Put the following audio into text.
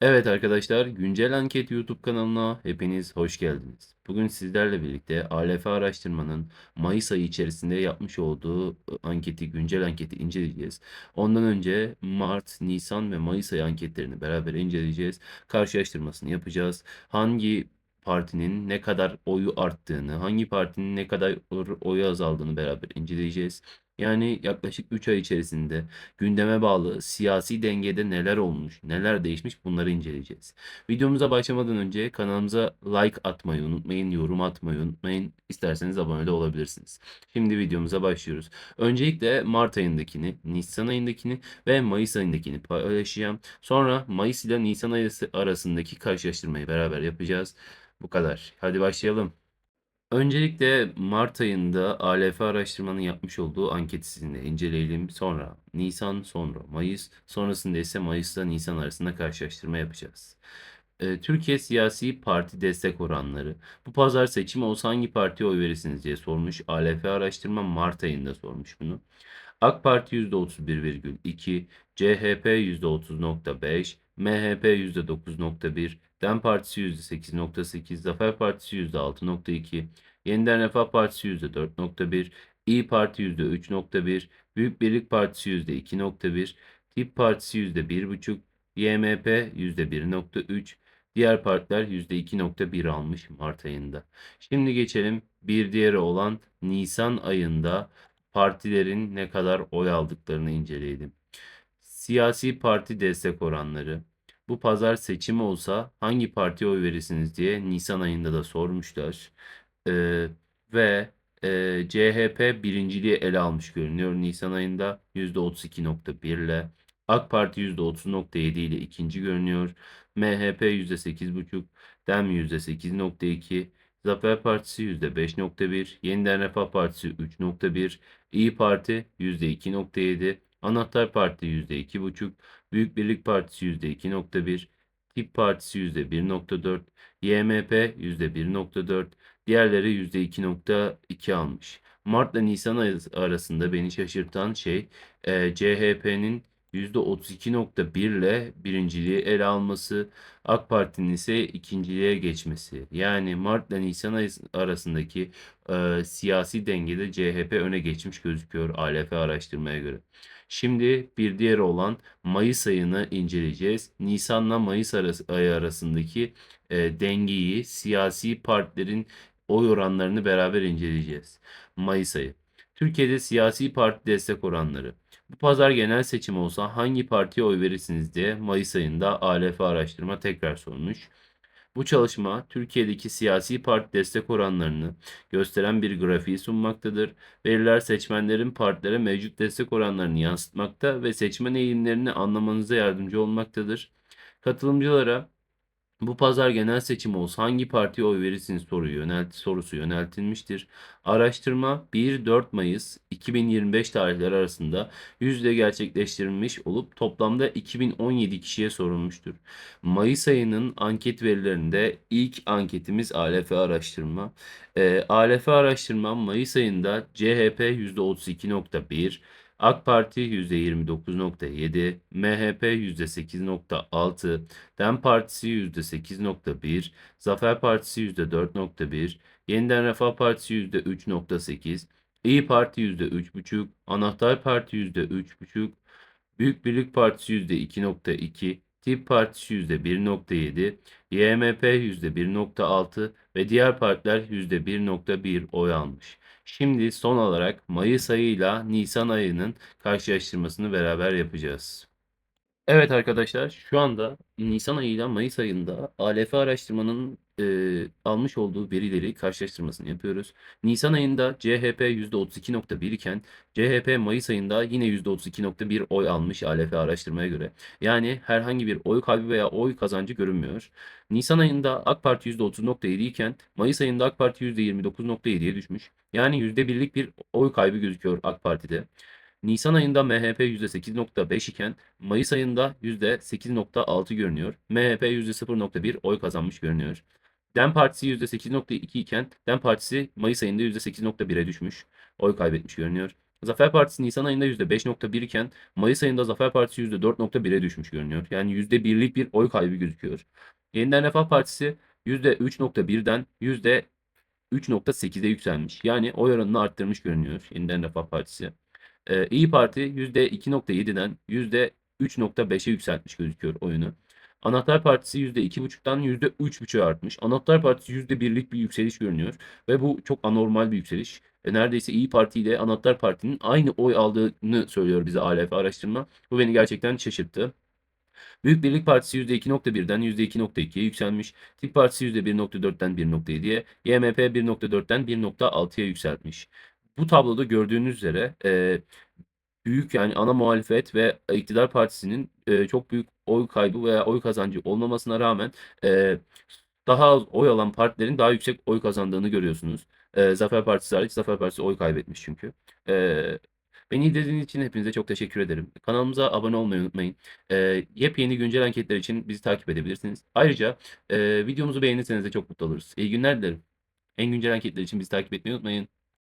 Evet arkadaşlar, Güncel Anket YouTube kanalına hepiniz hoş geldiniz. Bugün sizlerle birlikte ALF araştırmanın Mayıs ayı içerisinde yapmış olduğu ı, anketi, güncel anketi inceleyeceğiz. Ondan önce Mart, Nisan ve Mayıs ayı anketlerini beraber inceleyeceğiz. Karşılaştırmasını yapacağız. Hangi partinin ne kadar oyu arttığını, hangi partinin ne kadar oyu azaldığını beraber inceleyeceğiz. Yani yaklaşık 3 ay içerisinde gündeme bağlı siyasi dengede neler olmuş, neler değişmiş bunları inceleyeceğiz. Videomuza başlamadan önce kanalımıza like atmayı unutmayın, yorum atmayı unutmayın. İsterseniz abone de olabilirsiniz. Şimdi videomuza başlıyoruz. Öncelikle Mart ayındakini, Nisan ayındakini ve Mayıs ayındakini paylaşacağım. Sonra Mayıs ile Nisan ayı arasındaki karşılaştırmayı beraber yapacağız. Bu kadar. Hadi başlayalım. Öncelikle Mart ayında ALF araştırmanın yapmış olduğu anketi sizinle inceleyelim. Sonra Nisan, sonra Mayıs, sonrasında ise Mayıs'la Nisan arasında karşılaştırma yapacağız. Ee, Türkiye siyasi parti destek oranları. Bu pazar seçimi olsa hangi partiye oy verirsiniz diye sormuş. ALF araştırma Mart ayında sormuş bunu. AK Parti %31,2, CHP %30,5, MHP %9,1, DEM Partisi %8,8, Zafer Partisi %6,2, Yeniden Refah Partisi %4,1, İyi Parti %3,1, Büyük Birlik Partisi %2,1, Tip Partisi %1,5, YMP %1,3, diğer partiler %2,1 almış Mart ayında. Şimdi geçelim bir diğeri olan Nisan ayında partilerin ne kadar oy aldıklarını inceleyelim. Siyasi parti destek oranları. Bu pazar seçim olsa hangi partiye oy verirsiniz diye Nisan ayında da sormuşlar. Ee, ve e, CHP birinciliği ele almış görünüyor Nisan ayında %32.1 ile. AK Parti %30.7 ile ikinci görünüyor. MHP %8.5, DEM %8.2, Zafer Partisi %5.1, Yeniden Refah Partisi 3.1, İyi Parti %2.7, Anahtar Parti %2.5, Büyük Birlik Partisi %2.1, Tip Partisi %1.4, YMP %1.4, diğerleri %2.2 almış. Mart ile Nisan arasında beni şaşırtan şey e, CHP'nin %32.1 ile birinciliği ele alması, AK Parti'nin ise ikinciliğe geçmesi. Yani Mart ile Nisan arasındaki e, siyasi dengede CHP öne geçmiş gözüküyor ALF araştırmaya göre. Şimdi bir diğeri olan Mayıs ayını inceleyeceğiz. Nisan'la Mayıs ayı arasındaki e, dengeyi, siyasi partilerin oy oranlarını beraber inceleyeceğiz. Mayıs ayı. Türkiye'de siyasi parti destek oranları. Bu pazar genel seçim olsa hangi partiye oy verirsiniz diye Mayıs ayında ALF araştırma tekrar sormuş. Bu çalışma Türkiye'deki siyasi parti destek oranlarını gösteren bir grafiği sunmaktadır. Veriler seçmenlerin partilere mevcut destek oranlarını yansıtmakta ve seçmen eğilimlerini anlamanıza yardımcı olmaktadır. Katılımcılara bu pazar genel seçim olsa hangi partiye oy verirsiniz soruyu yönelt sorusu yöneltilmiştir. Araştırma 1-4 Mayıs 2025 tarihleri arasında yüzde gerçekleştirilmiş olup toplamda 2017 kişiye sorulmuştur. Mayıs ayının anket verilerinde ilk anketimiz ALF araştırma. E, ALF araştırma Mayıs ayında CHP %32.1, AK Parti %29.7, MHP %8.6, DEM Partisi %8.1, Zafer Partisi %4.1, Yeniden Refah Partisi %3.8, İyi Parti %3.5, Anahtar Parti %3.5, Büyük Birlik Partisi %2.2, Tip Partisi %1.7, YMP %1.6 ve diğer partiler %1.1 oy almış. Şimdi son olarak Mayıs ayıyla Nisan ayının karşılaştırmasını beraber yapacağız. Evet arkadaşlar şu anda Nisan ayıyla Mayıs ayında ALF araştırmanın e, almış olduğu verileri karşılaştırmasını yapıyoruz. Nisan ayında CHP %32.1 iken CHP Mayıs ayında yine %32.1 oy almış ALF araştırmaya göre. Yani herhangi bir oy kaybı veya oy kazancı görünmüyor. Nisan ayında AK Parti %30.7 iken Mayıs ayında AK Parti %29.7'ye düşmüş. Yani %1'lik bir oy kaybı gözüküyor AK Parti'de. Nisan ayında MHP %8.5 iken Mayıs ayında %8.6 görünüyor. MHP %0.1 oy kazanmış görünüyor. DEM Partisi %8.2 iken DEM Partisi Mayıs ayında %8.1'e düşmüş. Oy kaybetmiş görünüyor. Zafer Partisi Nisan ayında %5.1 iken Mayıs ayında Zafer Partisi %4.1'e düşmüş görünüyor. Yani %1'lik bir oy kaybı gözüküyor. Yeniden Refah Partisi %3.1'den %3.8'e yükselmiş. Yani oy oranını arttırmış görünüyor Yeniden Refah Partisi. Ee, İyi Parti %2.7'den %3.5'e yükseltmiş gözüküyor oyunu. Anahtar Partisi %2.5'tan %3.5'e artmış. Anahtar Partisi %1'lik bir yükseliş görünüyor. Ve bu çok anormal bir yükseliş. E, neredeyse İyi Parti ile Anahtar Parti'nin aynı oy aldığını söylüyor bize ALF araştırma. Bu beni gerçekten şaşırttı. Büyük Birlik Partisi %2.1'den %2.2'ye yükselmiş. Tip Partisi %1.4'ten 1.7'ye, YMP 1.4'ten 1.6'ya yükseltmiş. Bu tabloda gördüğünüz üzere e, büyük yani ana muhalefet ve iktidar partisinin e, çok büyük oy kaybı veya oy kazancı olmamasına rağmen e, daha az oy alan partilerin daha yüksek oy kazandığını görüyorsunuz. E, Zafer Partisi hariç Zafer Partisi oy kaybetmiş çünkü. E, beni izlediğiniz için hepinize çok teşekkür ederim. Kanalımıza abone olmayı unutmayın. E, yepyeni güncel anketler için bizi takip edebilirsiniz. Ayrıca e, videomuzu beğenirseniz de çok mutlu oluruz. İyi günler dilerim. En güncel anketler için bizi takip etmeyi unutmayın.